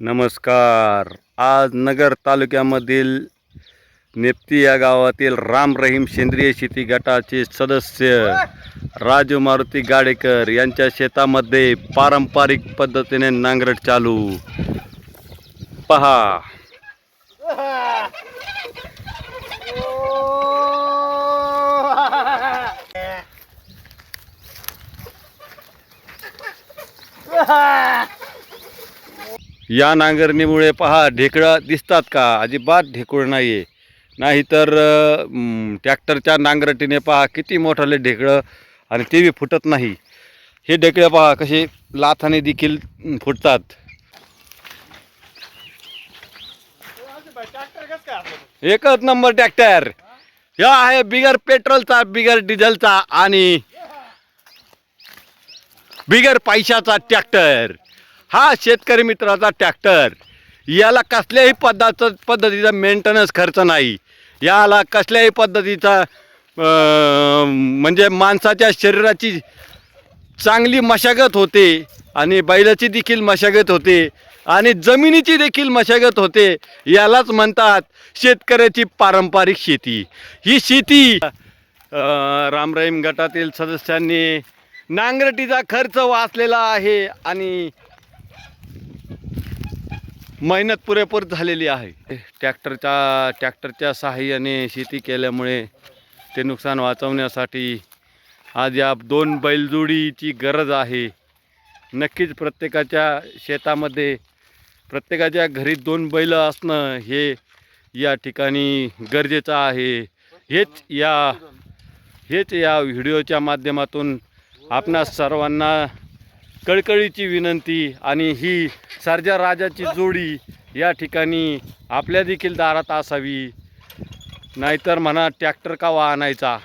नमस्कार आज नगर तालुक्यामधील नेप्ती या गावातील राम रहीम सेंद्रिय शेती गटाचे सदस्य राजू मारुती गाडेकर यांच्या शेतामध्ये पारंपरिक पद्धतीने नांगरट चालू पहा या नांगरणीमुळे पहा ढेकळं दिसतात का? अजिबात ढेकूळ नाही आहे नाहीतर ट्रॅक्टरच्या नांगरटीने पहा किती मोठाले ढेकळं आणि ते बी फुटत नाही. हे ढेकळे पहा कसे लाथाने देखील फुटतात. एकच नंबर ट्रॅक्टर. हा आहे बिगर पेट्रोलचा बिगर डिझेलचा आणि बिगर पैशाचा ट्रॅक्टर. हा शेतकरी मित्राचा ट्रॅक्टर. याला कसल्याही पद्धत पद्धतीचा मेंटेनन्स खर्च नाही. याला कसल्याही पद्धतीचा म्हणजे माणसाच्या शरीराची चांगली मशागत होते आणि बैलाची देखील मशागत होते आणि जमिनीची देखील मशागत होते यालाच म्हणतात शेतकऱ्याची पारंपरिक शेती. ही शेती रामराईम गटातील सदस्यांनी नांगरटीचा खर्च वाचलेला आहे आणि मेहनत पुरेपूर झालेली आहे. ट्रॅक्टरच्या ट्रॅक्टरच्या सहाय्याने शेती केल्यामुळे ते नुकसान वाचवण्यासाठी आज या दोन बैलजोडीची गरज आहे. नक्कीच प्रत्येकाच्या शेतामध्ये प्रत्येकाच्या घरी दोन बैल असणं हे या ठिकाणी गरजेचं आहे. हेच या हेच या व्हिडिओच्या माध्यमातून आपणा सर्वांना कळकळीची विनंती आणि ही सर्जा राजाची जोडी या ठिकाणी आपल्या देखील दारात असावी. नाहीतर म्हणा ट्रॅक्टर का आणायचा